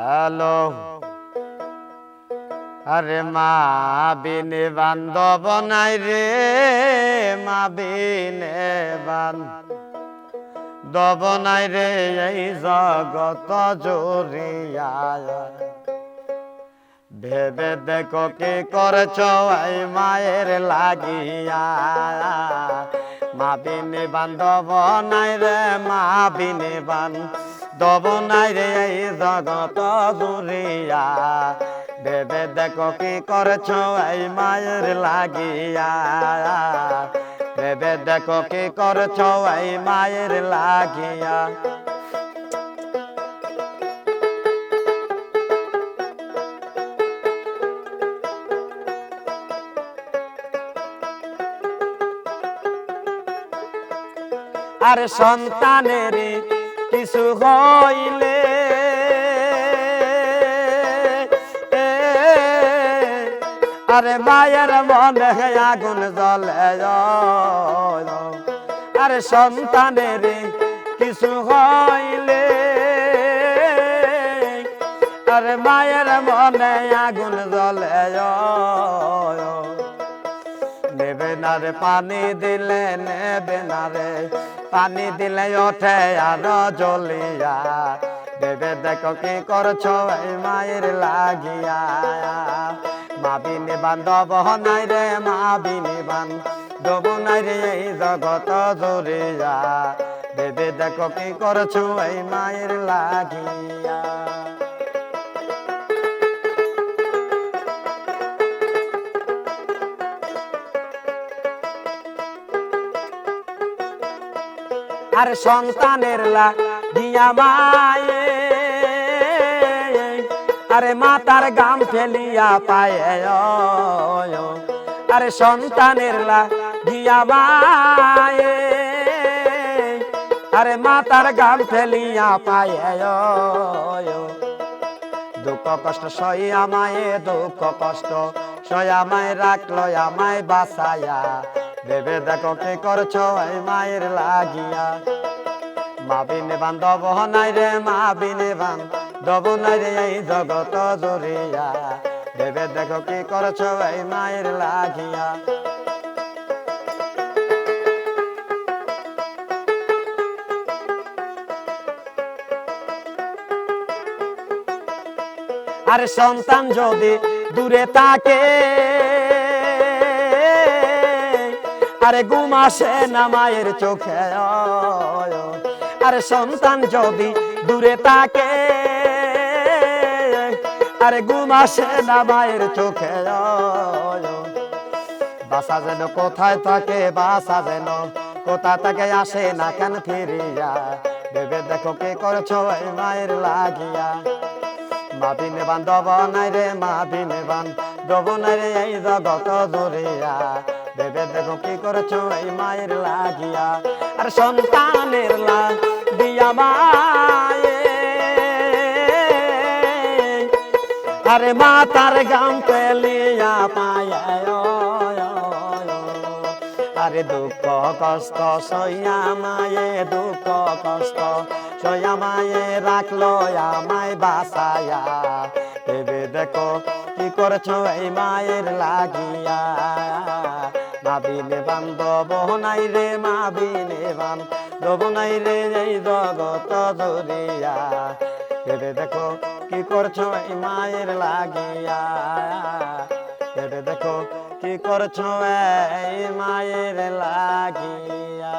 Hello আরে মা বিনে বান্ধব নাই রে, মা বিনে বান্ধব নাই রে, এই জগত জুরিয়া ভেবে দেখো কি করছ, এই মায়ের লাগিয়া। মা বিনে বান্ধব নাই রে, মা বিনে বান্ধব নাই রে এই জগত জুরিয়া ভেবে দেখো কি করছ এই মায়ের লাগিয়া। ভেবে দেখো কি করছ এই মায়ের লাগিয়া। আর সন্তানের কিছু হইলে আরে মায়ের মনে আগুন জ্বলে, আরে সন্তানের কিছু হইলে, আরে মায়ের মনে আগুন নেবে না পানি দিলে নেবে না রে। পানি দিলে ওঠে আর জ্বলিয়া। দেবে দেখো কি করছ এই মায়ের লাগিয়া। মা বিনে বান্ধব নাই রে মা বিনে। বান্ধব নাই রে এই জগত জুড়িয়া। দেবে দেখো কি করছ এই মায়ের লাগিয়া। আর সন্তানের দিয়া মায়ে। আরে মাতার গাম ফেলিয়া পায়ে আরে সন্তানের দিয়া মায়ে। আরে মাতার গাম ফেলিয়া পায়ে দুঃখ কষ্ট সই আমায় দুঃখ কষ্ট সই আমায় রাখল আমায় বাসায়া ভেবে দেখো কি করছ এই মায়ের লাগিয়া। মা বিনে বান্ধব নাই রে মা বিনে বান্ধব নাই রে এই জগত জুড়িয়া। ভেবে দেখো কি করছ এই মায়ের লাগিয়া। আর সন্তান যদি দূরে থাকে আরে ঘুম আসে না মায়ের চোখে আরে সন্তান যদি দূরে থাকে, আরে ঘুম আসে না মায়ের চোখে বাসা যেন কোথায় থাকে, বাসা যেন কোথা থেকে আসে না কেন ফিরিয়া। ভেবে দেখো কে করছ মায়ের লাগিয়া। মা বিনে বান্ধব নাই রে, মা বিনে বান্ধব নাই রে, এই জগত জুড়িয়া। ভেবে দেখো কি করছ? এই মায়ের লাগিয়া, আর সন্তানের লা দিয়া মায়ে। আরে মা, তার গাম পেলিয়া পায় আরে দুঃখ, কষ্ট, সইয়া মায়ে, দুঃখ, কষ্ট, সইয়া মায়ে রাখল, আমায় বাসায়া ভেবে দেখো করছ এই মায়ের লাগিয়া। মা বিনে বান্ধব নাই রে মা বিনে বান্ধব নাই রে এই জগত ধরিয়া ভেবে দেখো কি করছ এই মায়ের লাগিয়া। ভেবে দেখো কি করছ এই মায়ের লাগিয়া।